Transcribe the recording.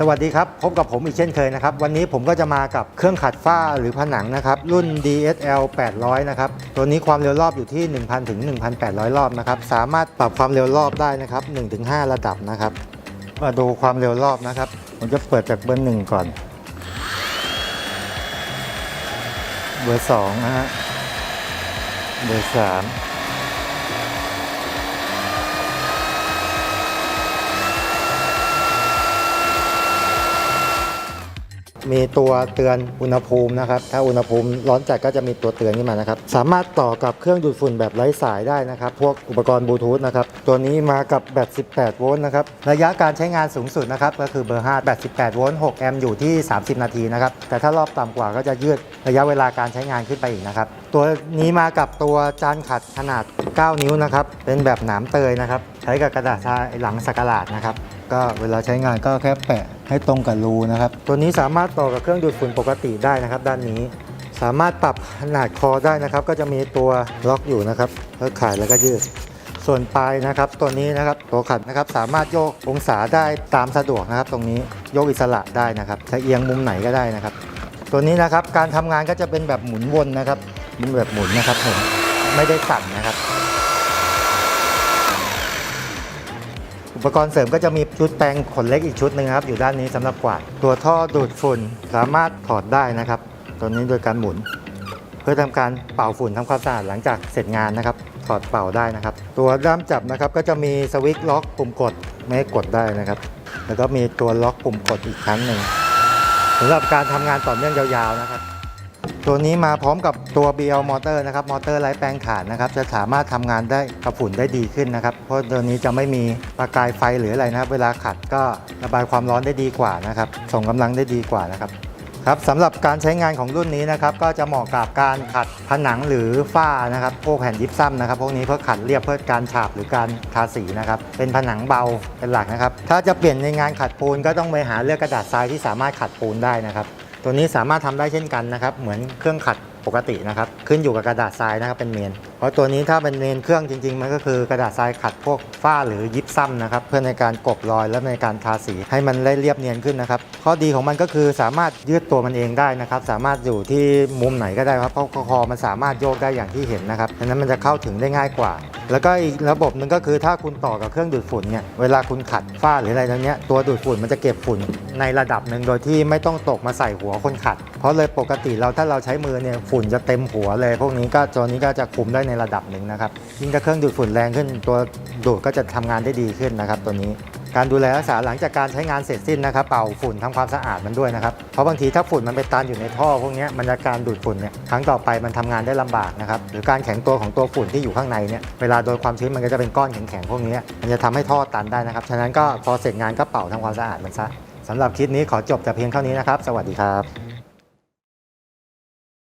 สวัสดีครับพบกับผมอีกเช่นเคยนะครับ วันนี้ผมก็จะมากับเครื่องขัดฝ้าหรือผนังนะครับ รุ่น DSL 800 นะครับ ตัวนี้ความเร็วรอบอยู่ที่ 1,000 ถึง 1,800 รอบนะครับ สามารถปรับความเร็วรอบได้นะครับ 1-5 ระดับนะครับ มาดูความเร็วรอบนะครับ ผมจะเปิดจากเบอร์หนึ่งก่อน เบอร์สองนะฮะ เบอร์สาม มีตัวเตือนอุณหภูมินะครับ ถ้าอุณหภูมิร้อนจัดก็จะมีตัวเตือนขึ้นมานะครับ สามารถต่อกับเครื่องดูดฝุ่นแบบไร้สายได้นะครับ พวกอุปกรณ์บลูทูธนะครับ ตัวนี้มากับแบต 18 โวลต์นะครับ ระยะการใช้งานสูงสุดนะครับ ก็คือเบอร์ 5 แบต 18 โวลต์ 6 แอมป์อยู่ที่ 30 นาทีนะครับ แต่ถ้ารอบต่ำกว่าก็จะยืดระยะเวลาการใช้งานขึ้นไปอีกนะครับ ตัวนี้มากับตัวจานขัดขนาด 9 นิ้วนะครับ เป็นแบบหนามเตยนะครับ ใช้กับกระดาษทรายหลังสักหลาดนะครับ ก็เวลาใช้งานก็แค่แปะ ให้ตรงกับรูนะครับ ตัวนี้สามารถต่อกับเครื่องดูดฝุ่นปกติได้นะครับ ด้านนี้ สามารถปรับขนาดคอได้นะครับ ก็จะมีตัวล็อกอยู่นะครับแล้วขายแล้วก็ยืด ส่วนปลายนะครับ ตัวนี้นะครับตัวขัดนะครับ สามารถโยกองศาได้ตามสะดวกนะครับ ตรงนี้โยกอิสระได้นะครับจะเอียงมุมไหนก็ได้นะครับ ตัวนี้นะครับการทำงานก็จะเป็นแบบหมุนวนนะครับเป็นแบบหมุนนะครับผมไม่ได้สั่นนะครับ ปกรณ์เสริมก็จะมีชุดแปรงขนเล็กอีกชุดหนึ่งครับ อยู่ด้านนี้สำหรับกวาด ตัวท่อดูดฝุ่นสามารถถอดได้นะครับ ตัวนี้โดยการหมุน เพื่อทำการเป่าฝุ่นทำความสะอาดหลังจากเสร็จงานนะครับ ถอดเป่าได้นะครับ ตัวด้ามจับนะครับก็จะมีสวิตช์ล็อกปุ่มกดไม่ให้กดได้นะครับ แล้วก็มีตัวล็อกปุ่มกดอีกครั้งหนึ่งสำหรับการทำงานต่อเนื่องยาวๆนะครับ ตัวนี้มาพร้อมกับตัว BL มอเตอร์นะครับ มอเตอร์ไร้แปลงถ่านนะครับ จะสามารถทำงานได้กับฝุ่นได้ดีขึ้นนะครับ เพราะตัวนี้จะไม่มีประกายไฟหรืออะไรนะครับ เวลาขัดก็ระบายความร้อนได้ดีกว่านะครับ ส่งกำลังได้ดีกว่านะครับ ครับสำหรับการใช้งานของรุ่นนี้นะครับ ก็จะเหมาะกับการขัดผนังหรือฝ้านะครับ พวกแผ่นยิปซัมนะครับ พวกนี้เพื่อขัดเรียบเพื่อการฉาบหรือการทาสีนะครับ เป็นผนังเบาเป็นหลักนะครับ ถ้าจะเปลี่ยนในงานขัดปูนก็ต้องไปหาเลือกกระดาษทรายที่สามารถขัดปูนได้นะครับ ตัวนี้สามารถทำได้เช่นกันนะครับ เหมือนเครื่องขัดปกตินะครับ ขึ้นอยู่กับกระดาษทรายนะครับเป็นเมนเพราะตัวนี้ถ้าเป็นเมนเครื่องจริง ๆ มันก็คือกระดาษทรายขัดพวกฝ้าหรือยิปซัมนะครับเพื่อในการกบรอยและในการทาสีให้มันได้เรียบเนียนขึ้นนะครับข้อดีของมันก็คือสามารถยืดตัวมันเองได้นะครับสามารถอยู่ที่มุมไหนก็ได้ครับเพราะคอมันสามารถโยกได้อย่างที่เห็นนะครับดังนั้นมันจะเข้าถึงได้ง่ายกว่า แล้วก็อีกระบบหนึ่งก็คือถ้าคุณต่อกับเครื่องดูดฝุ่นเนี่ยเวลาคุณขัดฝ้าหรืออะไรทั้งเนี้ยตัวดูดฝุ่นมันจะเก็บฝุ่นในระดับหนึ่งโดยที่ไม่ต้องตกมาใส่หัวคนขัด เพราะเลยปกติเราถ้าเราใช้มือเนี่ยฝุ่นจะเต็มหัวเลย พวกนี้ก็ตัวนี้ก็จะคุมได้ในระดับหนึ่งนะครับยิ่งถ้าเครื่องดูดฝุ่นแรงขึ้น ตัวดูดก็จะทำงานได้ดีขึ้นนะครับ ตัวนี้การดูแลรักษาหลังจากการใช้งานเสร็จสิ้นนะครับเป่าฝุ่นทำความสะอาดมันด้วยนะครับเพราะบางทีถ้าฝุ่นมันไปตันอยู่ในท่อพวกนี้มันจะการดูดฝุ่นเนี่ยครั้งต่อไปมันทำงานได้ลำบากนะครับหรือการแข็งตัวของตัวฝุ่นที่อยู่ข้างในเนี่ยเวลาโดนความชื้นมันก็จะเป็นก้อนแข็งๆพวกนี้มันจะทำให้ท่อตันได้นะครับฉะนั้นก็พอเสร็จงานก็เป่าทำความสะอาดมันซะสำหรับคลิปนี้ขอจบแต่เพียงเท่านี้นะครับ สวัสดีครับ